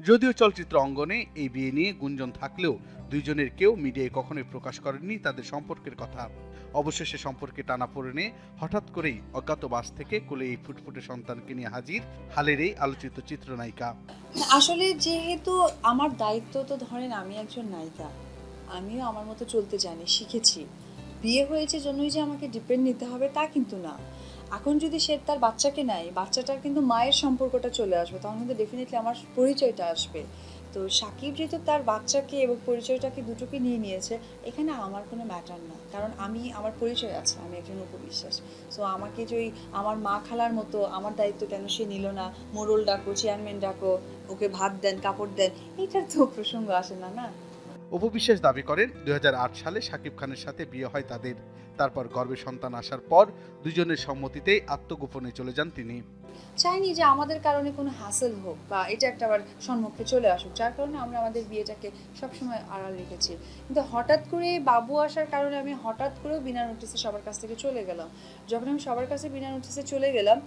যদিও চলচ্চিত্র অঙ্গনে এই বিয়ে নিয়ে গুঞ্জন থাকলেও দুইজনের কেউ মিডিয়ায় কখনোই প্রকাশ করেননি তাদের সম্পর্কের কথা। অবশেষে সম্পর্কে টানা পড়েনে হঠাৎ করেই অজ্ঞাত বাস থেকে কোলে এই ফুটফুটে সন্তানকে নিয়ে হাজির হালের এই আলোচিত চিত্রনায়িকা। আসলে যেহেতু আমার দায়িত্ব তো ধরেন আমি একজন নায়িকা, আমিও আমার মতো চলতে জানি, শিখেছি। বিয়ে হয়েছে জন্যই যে আমাকে ডিপেন্ড নিতে হবে, তা কিন্তু না। এখন যদি সে তার বাচ্চাকে নেয়, বাচ্চাটার কিন্তু মায়ের সম্পর্কটা চলে আসবে, তখন কিন্তু ডেফিনেটলি আমার পরিচয়টা আসবে। তো সাকিব যেহেতু তার বাচ্চাকে এবং পরিচয়টাকে দুটোকে নিয়ে নিয়েছে, এখানে আমার কোনো ম্যাটার না। কারণ আমি, আমার পরিচয় আছে, আমি একজন উপবিশ্বাস। সো আমাকে যে ওই আমার মা খালার মতো, আমার দায়িত্ব কেন সে নিল না? মোরল ডাকো চেয়ারম্যান ডাকো, ওকে ভাত দেন, কাপড় দেন, এইটার তো প্রসঙ্গ আসে না না? উপবিশ্বাস দাবি করেন, দুই হাজার আট সালে শাকিব খানের সাথে বিয়ে হয় তাদের। তারপর গর্ভে সন্তান আসার পর দুজনের সম্মতিতেই আত্মগোপনে চলে যান তিনি। চাইনি যে আমাদের কারণে কোনো হাসেল হোক বা এটা একটা আবার সম্মুখে চলে আসুক, যার কারণে আমরা আমাদের বিয়েটাকে সবসময় আড়াল রেখেছি। কিন্তু হঠাৎ করে বাবু আসার কারণে আমি হঠাৎ করেও বিনা নোটিসে সবার কাছ থেকে চলে গেলাম। যখন আমি সবার কাছে বিনা নোটিসে চলে গেলাম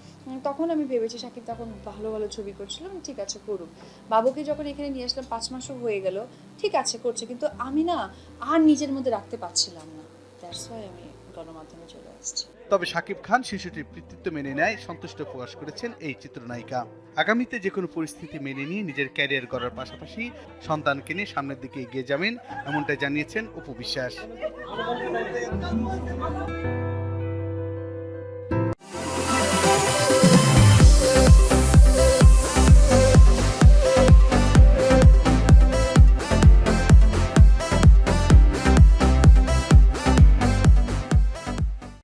তখন আমি ভেবেছি সাকিব তখন ভালো ভালো ছবি করছিলাম ঠিক আছে করুক। বাবুকে যখন এখানে নিয়ে আসলাম, পাঁচ মাসও হয়ে গেল, ঠিক আছে, করছে। কিন্তু আমি না আর নিজের মধ্যে রাখতে পারছিলাম না। দ্যাটস ওয়াই আমি গণমাধ্যমে চলে আসছি। তবে সাকিব খান শিশুটির কৃতিত্ব মেনে নেয়, সন্তুষ্ট প্রকাশ করেছেন এই চিত্রনায়িকা। আগামীতে যে কোনো পরিস্থিতি মেনে নিয়ে নিজের ক্যারিয়ার গড়ার পাশাপাশি সন্তানকে নিয়ে সামনের দিকে এগিয়ে যাবেন, এমনটাই জানিয়েছেন উপবিশ্বাস বিশ্বাস।